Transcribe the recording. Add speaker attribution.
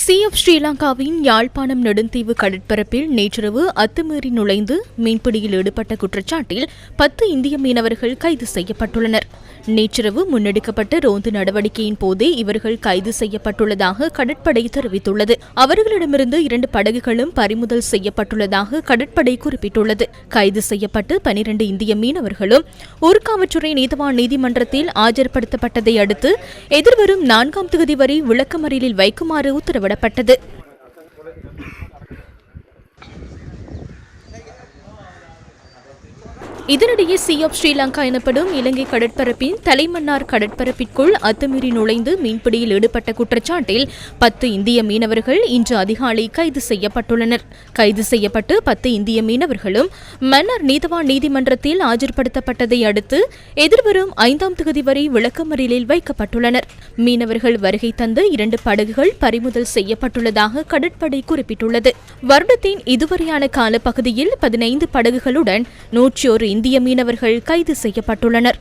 Speaker 1: C F ஸ்ரீலங்காவின் யாழ்ப்பாணம் நெடுந்தீவு கடற்பரப்பில் நேற்றிரவு அத்துமீறி நுழைந்து மீன்பிடியில் ஈடுபட்ட குற்றச்சாட்டில் பத்து இந்திய மீனவர்கள் கைது செய்யப்பட்டுள்ளனர். நேற்றிரவு முன்னெடுக்கப்பட்ட ரோந்து நடவடிக்கையின் போதே இவர்கள் கைது செய்யப்பட்டுள்ளதாக கடற்படை தெரிவித்துள்ளது. அவர்களிடமிருந்து இரண்டு படகுகளும் பறிமுதல் செய்யப்பட்டுள்ளதாக கடற்படை குறிப்பிட்டுள்ளது. கைது செய்யப்பட்டு பனிரண்டு இந்திய மீனவர்களும் ஊர்காவற்றுறை நீதவான் நீதிமன்றத்தில் ஆஜர்படுத்தப்பட்டதை அடுத்து எதிர்வரும் நான்காம் தேதி வரை விளக்கமறியலில் வைக்குமாறு உத்தரவு உத்தரவிடப்பட்டது இதனிடையே சி ஆஃப் ஸ்ரீலங்கா எனப்படும் இலங்கை கடற்பரப்பின் தலைமன்னார் கடற்பரப்பிற்குள் அத்துமீறி நுழைந்து மீன்பிடியில் ஈடுபட்ட குற்றச்சாட்டில் பத்து இந்திய மீனவர்கள் இன்று அதிகாலை கைது செய்யப்பட்டுள்ளனர். கைது செய்யப்பட்டு பத்து இந்திய மீனவர்களும் மன்னார் நீதவான் நீதிமன்றத்தில் ஆஜர்படுத்தப்பட்டதை அடுத்து எதிர்வரும் ஐந்தாம் தேதி வரை விளக்கமறியலில் வைக்கப்பட்டுள்ளனர். மீனவர்கள் வருகை தந்து இரண்டு படகுகள் பறிமுதல் செய்யப்பட்டுள்ளதாக கடற்படை குறிப்பிட்டுள்ளது. வருடத்தின் இதுவரையான காலப்பகுதியில் பதினைந்து படகுகளுடன் நூற்றி ஒரு இந்திய மீனவர்கள் கைது செய்யப்பட்டுள்ளனர்.